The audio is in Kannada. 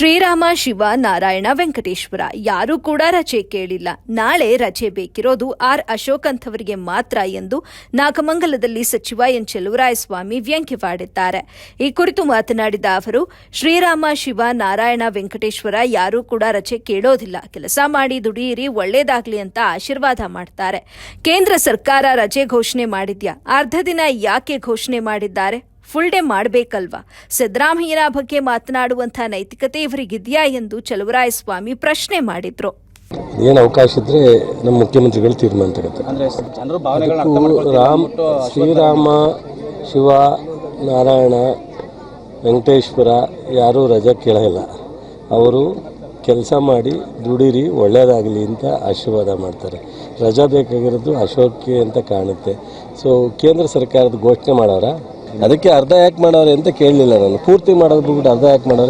ಶ್ರೀರಾಮ, ಶಿವ, ನಾರಾಯಣ, ವೆಂಕಟೇಶ್ವರ ಯಾರೂ ಕೂಡ ರಜೆ ಕೇಳಿಲ್ಲ. ನಾಳೆ ರಜೆ ಬೇಕಿರೋದು ಆರ್ ಅಶೋಕ್ ಅಂಥವರಿಗೆ ಮಾತ್ರ ಎಂದು ನಾಗಮಂಗಲದಲ್ಲಿ ಸಚಿವ ಎನ್ ಚೆಲುವರಾಯಸ್ವಾಮಿ ವ್ಯಂಗ್ಯವಾಡಿದ್ದಾರೆ. ಈ ಕುರಿತು ಮಾತನಾಡಿದ ಅವರು, ಶ್ರೀರಾಮ, ಶಿವ, ನಾರಾಯಣ, ವೆಂಕಟೇಶ್ವರ ಯಾರೂ ಕೂಡ ರಜೆ ಕೇಳೋದಿಲ್ಲ. ಕೆಲಸ ಮಾಡಿ ದುಡಿಯಿರಿ, ಒಳ್ಳೇದಾಗ್ಲಿ ಅಂತ ಆಶೀರ್ವಾದ ಮಾಡ್ತಾರೆ. ಕೇಂದ್ರ ಸರ್ಕಾರ ರಜೆ ಘೋಷಣೆ ಮಾಡಿದ್ಯಾ? ಅರ್ಧ ದಿನ ಯಾಕೆ ಘೋಷಣೆ ಮಾಡಿದ್ದಾರೆ? Full day ಮಾಡಬೇಕಲ್ವಾ? ಸಿದ್ದರಾಮಯ್ಯನ ಬಗ್ಗೆ ಮಾತನಾಡುವಂಥ ನೈತಿಕತೆ ಇವರಿಗಿದೆಯಾ ಎಂದು ಚಲುವರಾಯಸ್ವಾಮಿ ಪ್ರಶ್ನೆ ಮಾಡಿದ್ರು. ಏನು ಅವಕಾಶ ಇದ್ರೆ ನಮ್ಮ ಮುಖ್ಯಮಂತ್ರಿಗಳು ತೀರ್ಮಾನ ತಗುತ್ತೆ ಅಂದ್ರೆ ಜನರು ಭಾವನೆಗಳನ್ನ ಅರ್ಥ ಅದಕ್ಕೂ ಮಾಡ್ಕೊಳ್ತಾರೆ ರಾಮ್ ಶ್ರೀರಾಮ ಶಿವ ನಾರಾಯಣ ವೆಂಕಟೇಶ್ವರ ಯಾರೂ ರಜಾ ಕೇಳಲ್ಲ. ಅವರು ಕೆಲಸ ಮಾಡಿ ದುಡೀರಿ ಒಳ್ಳೆಯದಾಗಲಿ ಅಂತ ಆಶೀರ್ವಾದ ಮಾಡ್ತಾರೆ. ರಜಾ ಬೇಕಾಗಿರೋದು ಅಶೋಕ್ಗೆ ಅಂತ ಕಾಣುತ್ತೆ. ಸೊ ಕೇಂದ್ರ ಸರ್ಕಾರದ ಘೋಷಣೆ ಮಾಡವ್ರ ಅದಕ್ಕೆ ಅರ್ಧ ಯಾಕೆ ಮಾಡವ್ರೆ ಅಂತ ಕೇಳಲಿಲ್ಲ ನಾನು. ಪೂರ್ತಿ ಮಾಡೋದು ಬಿಟ್ಬಿಟ್ಟು ಅರ್ಧ ಯಾಕೆ ಮಾಡವ್ರೆ